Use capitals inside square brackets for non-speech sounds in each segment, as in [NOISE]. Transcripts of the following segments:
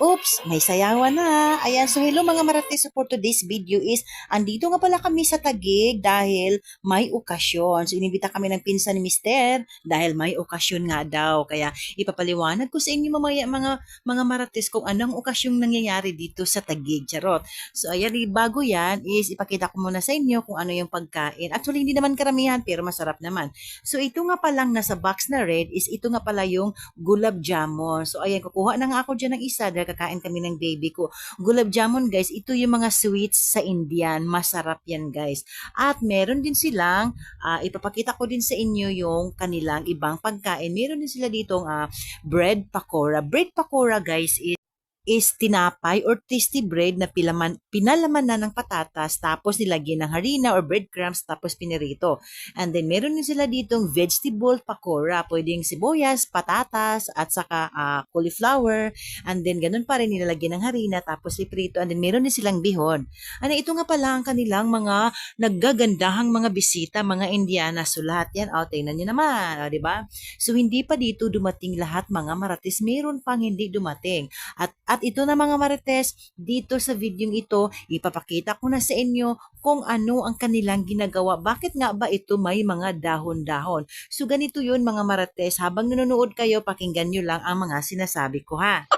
Oops, may sayawan na. Ayan, so hello mga marites. So for today's video is, andito nga pala kami sa Tagig dahil may okasyon. So inibita kami ng pinsan ni Mister dahil may okasyon nga daw. Kaya ipapaliwanag ko sa inyo mamaya mga, mga marites kung anong okasyong nangyayari dito sa Tagig. Charot. So ayan, eh, bago yan is ipakita ko muna sa inyo kung ano yung pagkain. Actually, hindi naman karamihan pero masarap naman. So ito nga palang nasa box na red is ito nga pala yung gulab jamon. So ayan, kukuha na nga ako dyan ng isa dahil kakain kami ng baby ko. Gulab jamon guys, ito yung mga sweets sa Indian. Masarap yan guys. At meron din silang, ah, ipapakita ko din sa inyo yung kanilang ibang pagkain. Meron din sila ditong ah, bread pakora. Bread pakora guys is is tinapay or tasty bread na pilaman, pinalaman na ng patatas tapos nilagyan ng harina or breadcrumbs tapos pinirito. And then meron din sila ditong vegetable pakora. Pwedeng sibuyas, patatas at saka ah, cauliflower. And then ganun pa rin nilalagyan ng harina tapos iprito. And then meron din silang bihon. Ano ito nga pala ang kanilang mga naggagandahang mga bisita, mga Indiana. So lahat yan, oh, tingnan nyo naman, oh, di ba? So hindi pa dito dumating lahat mga maratis. Meron pang hindi dumating. At at ito na mga marites, dito sa video ito, ipapakita ko na sa inyo kung ano ang kanilang ginagawa. Bakit nga ba ito may mga dahon-dahon? So ganito yun mga marites, habang nanonood kayo, pakinggan nyo lang ang mga sinasabi ko ha.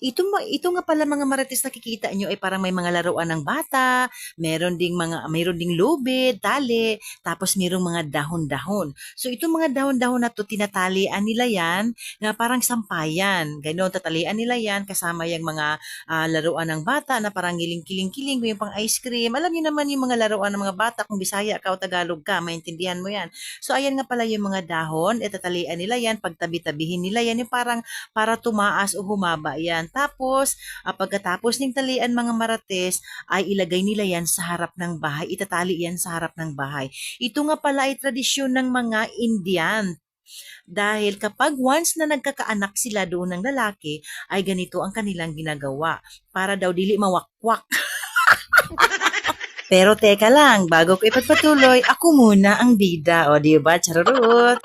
Ito, ito nga pala mga marites nakikita nyo ay parang may mga laruan ng bata, meron ding mga meron ding lubid, tali, tapos merong mga dahon-dahon. So itong mga dahon-dahon na to tinatalian nila yan na parang sampayan. Ganon, tatalian nila yan kasama yung mga ah, laruan ng bata na parang giling-kiling-kiling, yung pang ice cream. Alam niyo naman yung mga laruan ng mga bata kung Bisaya ka o Tagalog ka, maintindihan mo yan. So ayan nga pala yung mga dahon, itatalian nila yan, pagtabi-tabihin nila yan, yung parang para tumaas o humaba yan. Tapos, ah, pagkatapos ng talian mga marates, ay ilagay nila yan sa harap ng bahay, itatali yan sa harap ng bahay. Ito nga pala ay tradisyon ng mga Indian. Dahil kapag once na nagkakaanak sila doon ng lalaki, ay ganito ang kanilang ginagawa. Para daw dili mawakwak. [LAUGHS] Pero teka lang, bago ko ipagpatuloy, ako muna ang bida. O, di ba? Charurut.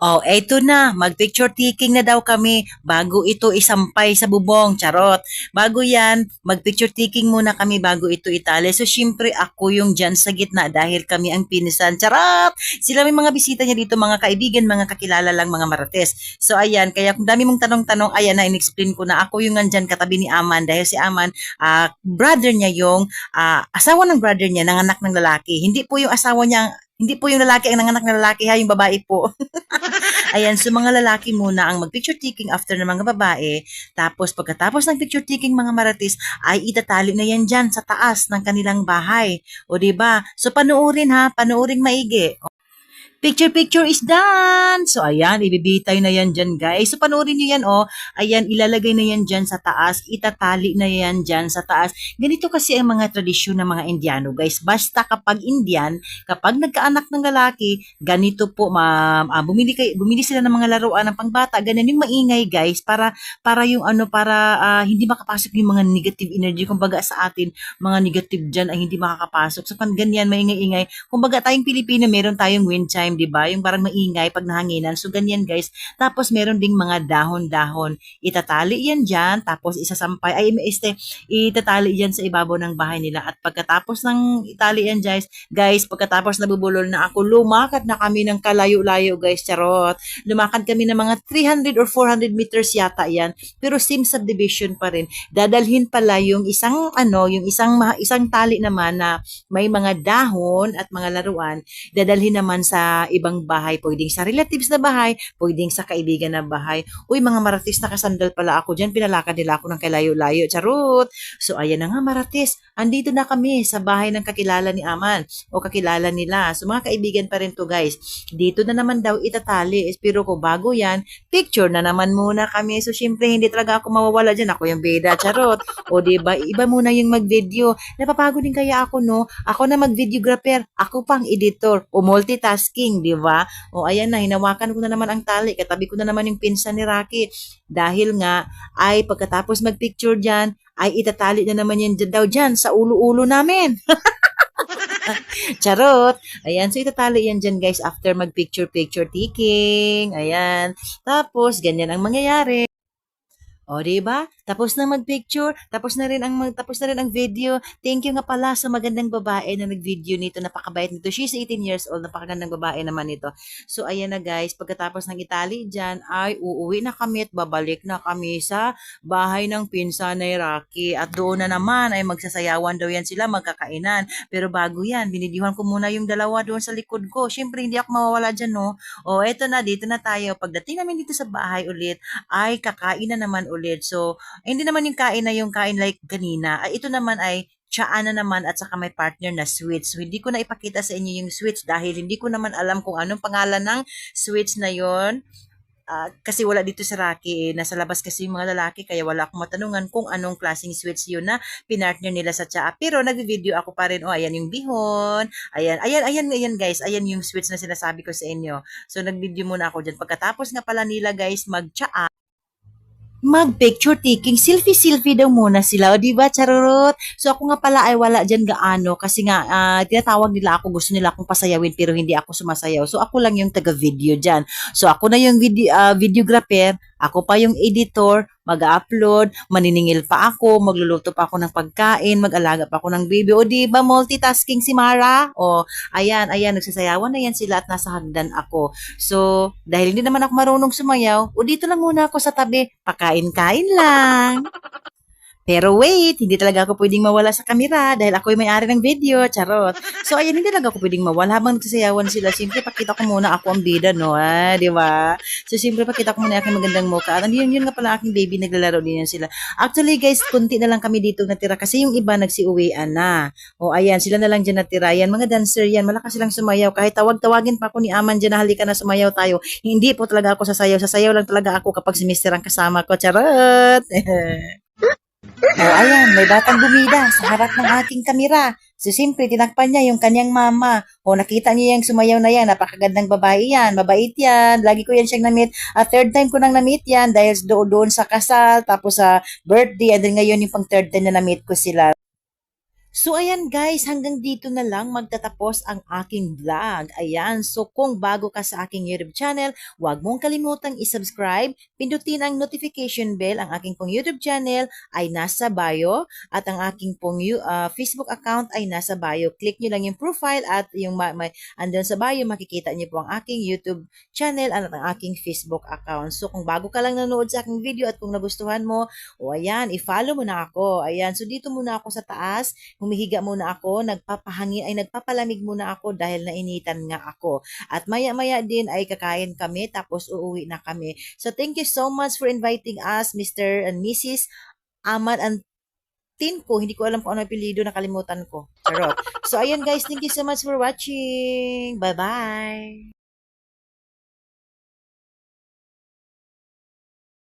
Oh, eto na, mag-picture taking na daw kami bago ito isampay sa bubong, charot. Bago yan, mag-picture taking muna kami bago ito itali. So, syempre ako yung dyan sa gitna dahil kami ang pinisan, charot. Sila may mga bisita niya dito, mga kaibigan, mga kakilala lang, mga marates. So, ayan, kaya kung dami mong tanong-tanong, ayan na, in-explain ko na ako yung nandyan katabi ni Aman dahil si Aman, ah, brother niya yung, ah, asawa ng brother niya, nanganak ng lalaki. Hindi po yung asawa niya, hindi po yung lalaki ang nanganak ng lalaki ha, yung babae po. [LAUGHS] Ayan, so mga lalaki muna ang mag-picture taking after ng mga babae. Tapos pagkatapos ng picture taking mga maratis, ay itatali na yan dyan sa taas ng kanilang bahay. O ba? So panoorin ha, panoorin maigi. Picture picture is done. So ayan, ibibitay na yan dyan guys. So panoorin nyo yan oh. Ayan, ilalagay na yan dyan sa taas. Itatali na yan dyan sa taas. Ganito kasi ang mga tradisyon ng mga Indiano guys. Basta kapag Indian, kapag nagkaanak ng lalaki, ganito po, ma'am. Ah, bumili, kay, bumili sila ng mga laruan ng pangbata. Ganyan yung maingay guys. Para, para yung ano, para ah, hindi makapasok yung mga negative energy. Kumbaga sa atin, mga negative dyan ay hindi makakapasok. So pag ganyan, maingay-ingay. Kumbaga tayong Pilipino, meron tayong wind chime, di ba? Yung parang maingay pag nahanginan. So, ganyan guys. Tapos, meron ding mga dahon-dahon. Itatali yan dyan, tapos isasampay, ay, este, itatali yan sa ibabaw ng bahay nila. At pagkatapos ng itali yan guys, guys, pagkatapos nabubulol na ako, lumakad na kami ng kalayo-layo guys, charot. Lumakad kami ng mga 300 or 400 meters yata yan. Pero same subdivision pa rin. Dadalhin pala yung isang, ano, yung isang, isang tali naman na may mga dahon at mga laruan, dadalhin naman sa ibang bahay, pwedeng sa relatives na bahay, pwedeng sa kaibigan na bahay. Uy, mga maratis, nakasandal pala ako dyan, pinalakad nila ako ng kalayo-layo, charot. So, ayan na nga maratis, andito na kami sa bahay ng kakilala ni Aman o kakilala nila. So, mga kaibigan pa rin to guys. Dito na naman daw itatali, pero ko bago yan, picture na naman muna kami. So, syempre, hindi talaga ako mawawala dyan. Ako yung beda, charot. O, diba, iba muna yung mag-video. Napapagod din kaya ako, no? Ako na mag-videographer, ako pang editor o multitasking, di ba? O ayan na, hinawakan ko na naman ang tali, katabi ko na naman yung pinsan ni Rocky. Dahil nga, ay pagkatapos mag-picture dyan, ay itatali na naman yan daw dyan sa ulo-ulo namin. [LAUGHS] Charot! Ayan, so itatali yan dyan guys after mag-picture-picture taking. Ayan. Tapos, ganyan ang mangyayari. O, di ba? Tapos na mag-picture, tapos na rin ang tapos na rin ang video. Thank you nga pala sa magandang babae na nag-video nito. Napakabait nito. She's 18 years old. Napakagandang babae naman ito. So, ayan na guys. Pagkatapos ng Italy dyan, ay uuwi na kami at babalik na kami sa bahay ng pinsan ni Rocky. At doon na naman ay magsasayawan daw yan sila, magkakainan. Pero bago yan, binidihan ko muna yung dalawa doon sa likod ko. Siyempre, hindi ako mawawala dyan, no? O, eto na, dito na tayo. Pagdating namin dito sa bahay ulit, ay kakain na naman ulit. So, hindi naman yung kain na yung kain like kanina. Ito naman ay tsaa na naman at saka may partner na sweets. So, hindi ko na ipakita sa inyo yung sweets dahil hindi ko naman alam kung anong pangalan ng sweets na yon. Ah, kasi wala dito sa Rocky, eh. nasa labas kasi yung mga lalaki, kaya wala akong matanungan kung anong klaseng sweets yun na pinartner nila sa tsaa. Pero nag-video ako pa rin, oh, ayan yung bihon, ayan, ayan, ayan, ayan guys, ayan yung sweets na sinasabi ko sa inyo. So, nag-video muna ako dyan. Pagkatapos nga pala nila guys, mag-tsaa, mag-picture taking, selfie-selfie daw muna sila. O, di ba, charurot? So, ako nga pala ay wala dyan gaano kasi nga, ah, tinatawag nila ako, gusto nila akong pasayawin pero hindi ako sumasayaw. So, ako lang yung taga-video dyan. So, ako na yung video, ah, videographer, ako pa yung editor, mag-upload, maniningil pa ako, magluluto pa ako ng pagkain, mag-alaga pa ako ng baby. O, di ba, multitasking si Mara? O, ayan, ayan, nagsasayawan na yan sila at nasa hagdan ako. So, dahil hindi naman ako marunong sumayaw, o dito lang muna ako sa tabi, pakain-kain lang. Pero wait, hindi talaga ako pwedeng mawala sa kamera dahil ako yung may-ari ng video, charot. So ayan, hindi talaga ako pwedeng mawala habang nagsasayawan sila. Siyempre, pakita ko muna ako ang bida, no? Ah, di ba? So siyempre, pakita ko muna aking magandang mukha. At yun, yun nga pala aking baby, naglalaro din yan sila. Actually, guys, kunti na lang kami dito natira kasi yung iba nagsiuwian na. O ayan, sila na lang dyan natira. Yan, mga dancer yan, malakas silang sumayaw. Kahit tawag-tawagin pa ako ni Aman dyan halika na sumayaw tayo. Hindi po talaga ako sasayaw. Sasayaw lang talaga ako kapag si Mister ang kasama ko. Charot! [LAUGHS] O ayan, may batang bumida sa harap ng aking kamera. So simple, tinakpan niya yung kanyang mama. O nakita niya yung sumayaw na yan, napakagandang babae yan, mabait yan. Lagi ko yan siyang na-meet. At third time ko nang na-meet yan dahil doon, doon sa kasal, tapos sa birthday, and then ngayon yung pang third time na na-meet ko sila. So ayan guys, hanggang dito na lang magtatapos ang aking vlog. Ayan, so kung bago ka sa aking YouTube channel, huwag mong kalimutang isubscribe, pindutin ang notification bell. Ang aking pong YouTube channel ay nasa bio at ang aking pong ah, Facebook account ay nasa bio. Click nyo lang yung profile at yung ma- may, andun sa bio, makikita nyo po ang aking YouTube channel at ang aking Facebook account. So kung bago ka lang nanood sa aking video at kung nagustuhan mo, o ayan, i-follow mo na ako. Ayan, so dito muna ako sa taas humihiga muna ako, nagpapahangin ay nagpapalamig muna ako dahil nainitan nga ako. At maya-maya din ay kakain kami tapos uuwi na kami. So thank you so much for inviting us, Mr. and Mrs. Ahmad and Tinko. Hindi ko alam kung ano apelido, nakalimutan ko. Charot. So ayun guys, thank you so much for watching. Bye-bye.